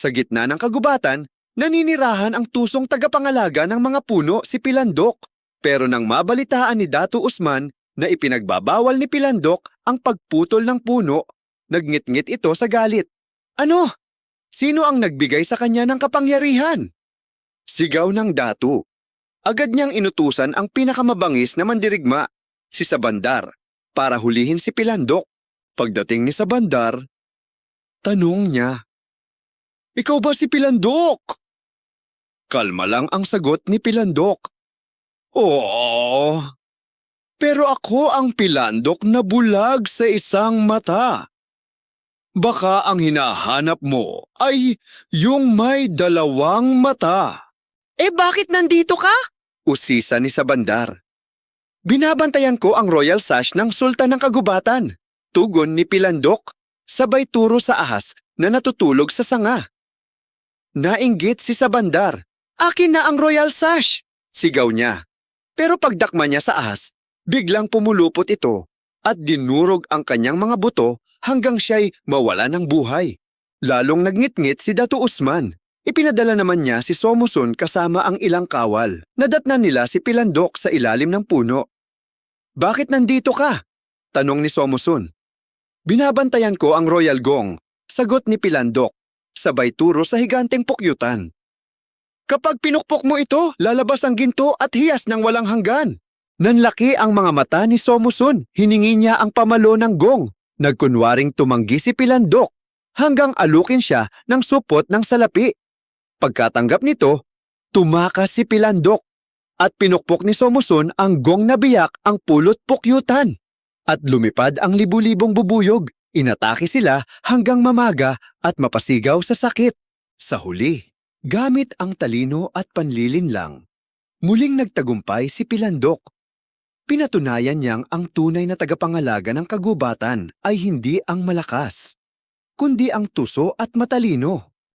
Sa gitna ng kagubatan, naninirahan ang tusong tagapangalaga ng mga puno si Pilandok. Pero nang mabalitaan ni Datu Usman na ipinagbabawal ni Pilandok ang pagputol ng puno, nagngit-ngit ito sa galit. Ano? Sino ang nagbigay sa kanya ng kapangyarihan? Sigaw ng Datu. Agad niyang inutusan ang pinakamabangis na mandirigma, si Sabandar, para hulihin si Pilandok. Pagdating ni Sabandar, tanong niya, Ikaw ba si Pilandok? Kalma lang ang sagot ni Pilandok. Oo. Pero ako ang Pilandok na bulag sa isang mata. Baka ang hinahanap mo ay yung may dalawang mata. Eh bakit nandito ka? Usisa ni Sabandar. Binabantayan ko ang royal sash ng Sultan ng Kagubatan. Tugon ni Pilandok, sabay turo sa ahas na natutulog sa sanga. Nainggit si Sabandar. Akin na ang royal sash! Sigaw niya. Pero pagdakma niya sa ahas, biglang pumulupot ito at dinurog ang kanyang mga buto hanggang siya'y mawala ng buhay. Lalong nagngit-ngit si Datu Usman. Ipinadala naman niya si Somusun kasama ang ilang kawal. Nadatnan nila si Pilandok sa ilalim ng puno. Bakit nandito ka? Tanong ni Somusun. Binabantayan ko ang Royal Gong, sagot ni Pilandok, sabay turo sa higanteng pukyutan. Kapag pinukpok mo ito, lalabas ang ginto at hiyas ng walang hanggan. Nanlaki ang mga mata ni Somusun, hiningi niya ang pamalo ng gong. Nagkunwaring tumanggi si Pilandok hanggang alukin siya ng supot ng salapi. Pagkatanggap nito, tumakas si Pilandok at pinukpok ni Somusun ang gong na biyak ang pulot pukyutan. At lumipad ang libu-libong bubuyog. Inatake sila hanggang mamaga at mapasigaw sa sakit. Sa huli, gamit ang talino at panlilin lang, muling nagtagumpay si Pilandok. Pinatunayan niyang ang tunay na tagapangalaga ng kagubatan ay hindi ang malakas, kundi ang tuso at matalino.